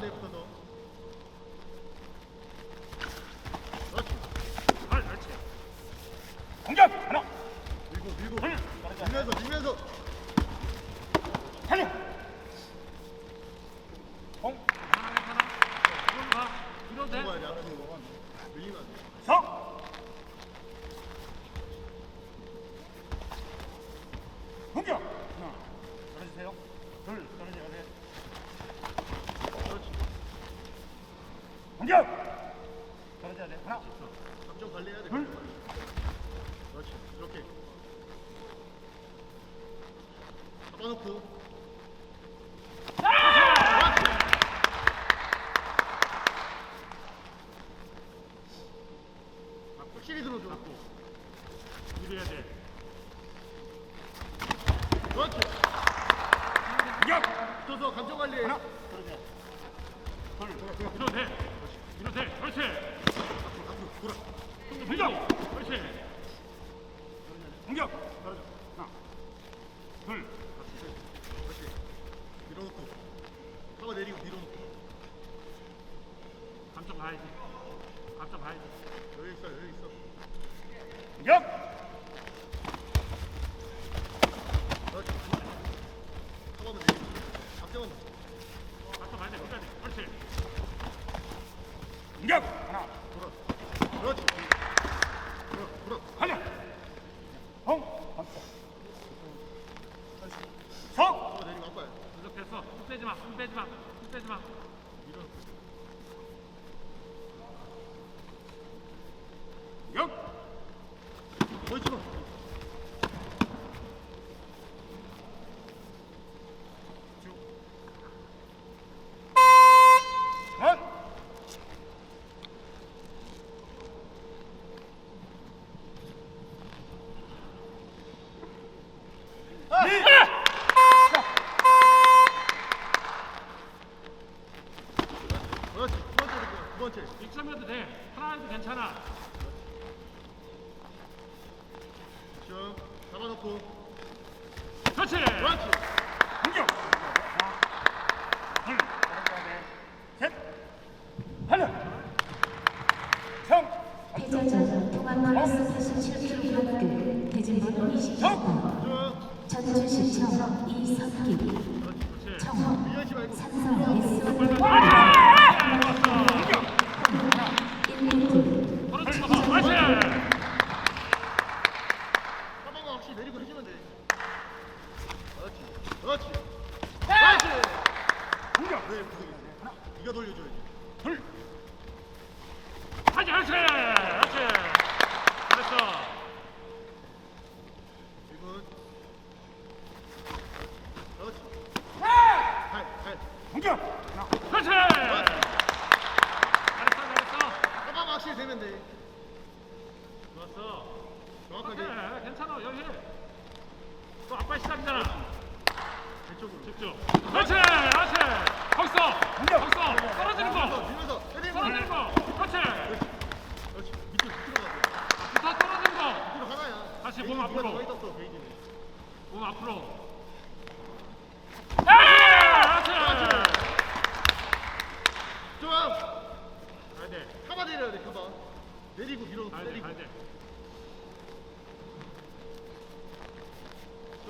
live the 확실히 들어줘. 이래야 돼. 그렇지. 공격 붙어서 감정 관리해. 하나. 떨어져야 둘돼 밀어도 돼 그렇지. 앞으로 돌아. 공격 그렇지 공격 떨어져 하나 둘 그렇지. 밀어놓고. 잡아 내리고 밀어놓고. 감점 봐야지 감점 봐야지 여기 있어 여기 있어. 공격 그렇지. 잡아면 내리고. 앞장은 감점 봐야 돼 끝까지 그렇지 공격 하나 돌아. 그렇지. 돌아 돌아. 하나 홍 감점 성 잡아 내리고 아빠야. 부족했어 힘 빼지 마, 힘 빼지 마, 힘 빼지 마. 밀어. 영. 멋있지 마. 원. 미. 그렇지. 두 번째 두 번째. 1점이어도 돼. 하나 해도 괜찮아. 쭉 잡아놓고. 그렇지. 그렇지. 공격. 하나, 둘, 셋, 하나, 성, 패자전 동안마라스 47kg 대진번 20번 쭉. 전주 시청 이석기. 청원. 삼성 S 공격. 1m 그렇지. 한번만 확실히 내리고 해주면 돼. 그렇지. 그렇지. 그렇지. 공격. 네, 그래. 네가 돌려줘야지. 둘. 하지, 그렇지. 그렇지. 잘했어. 1분. 그렇지. 발, 발. 공격. 하나. 그렇지. 그렇지. 잘했어, 잘했어. 한번만 확실히 되면 돼. 좋았어. 정확하게. 오케이, 괜찮아, 여기 해. 또 아빠 시작이잖아. 왼쪽으로. 집중. 그렇지, 그렇지. 거기서, 거기서 떨어지는 거, 밀면서. 떨어지는 거. 그렇지. 그렇지. 밑으로 들어가. 붙어 떨어지는 거. 밑으로 하나야. 다시 몸 앞으로. 있었어. 몸 앞으로. 아, 그렇지. 좋아. 가야 돼, 카바 내려야 돼, 카바. 내리고 가야 돼, 내리고. 가야 돼. 좀못 가야 돼. 그렇지. 달려. 손 올려서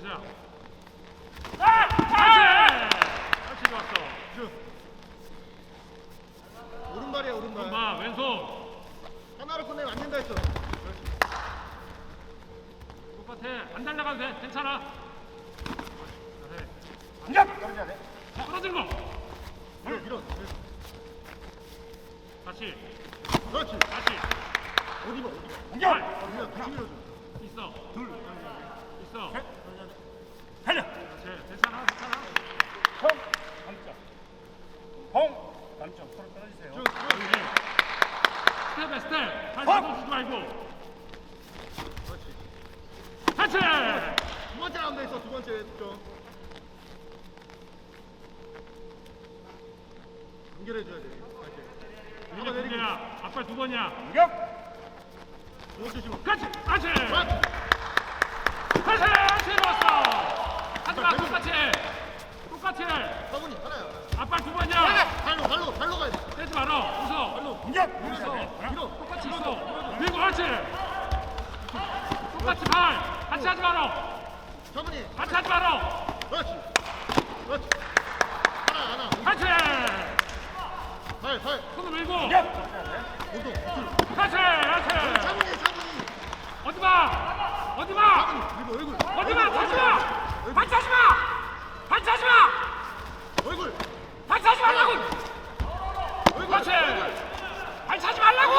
거기서야 아! 그렇지 그렇지 좋았어. 쭉. 오른발이야, 오른발. 봐 왼손. 하나를 끝내면 안 된다 했어. 똑같아. 안 달려가도 돼. 괜찮아. 잘해 공격 떨어져야 돼. 떨어진 거. 밀어, 밀어. 다시. 그렇지. 다시. 어디 봐, 어디 봐. 공격 그냥 같이 밀어줘. 있어. 둘. 있어. 그렇지 괜찮아 괜찮아 홍 감점 홍 감점 서로 떨어지세요 쭉. 스텝 에 스텝 발 잡아 주지 말고 그렇지. 같이 두 번째 라운드 있어, 두 번째 좀. 연결해줘야 돼. 이렇게. 밀어 내리고 앞발 두 번이야. 두 번째 시도. 그렇지. 그렇지. 원. 그렇지. 그렇지. 좋았어. 하지 마. 똑같이. 똑같이. 서분이 하나야. 앞발 두 번이야. 발로 발로 발로 가야 돼. 떼지 마라. 웃어. 발로. 웃어. 밀어. 똑같이 있어. 그리고 그렇지. 똑같이 발. 같이 하지 마라. 서분이. 같이 하지 마라. 그렇지. 그렇지. 하나 하나. 같이. 발 발. 손을 밀고. 운동. 줄. 같이. 같이. 차분히 차분히. 어디 봐. 어디 봐. 차분히. 그리고 얼굴. 어디 마. 차지 마. 같이 하지 마. 같이 하지 마. 얼굴. 같이 하지 말라고. 얼굴. 그렇지. 얼굴. 같이 하지 말라고.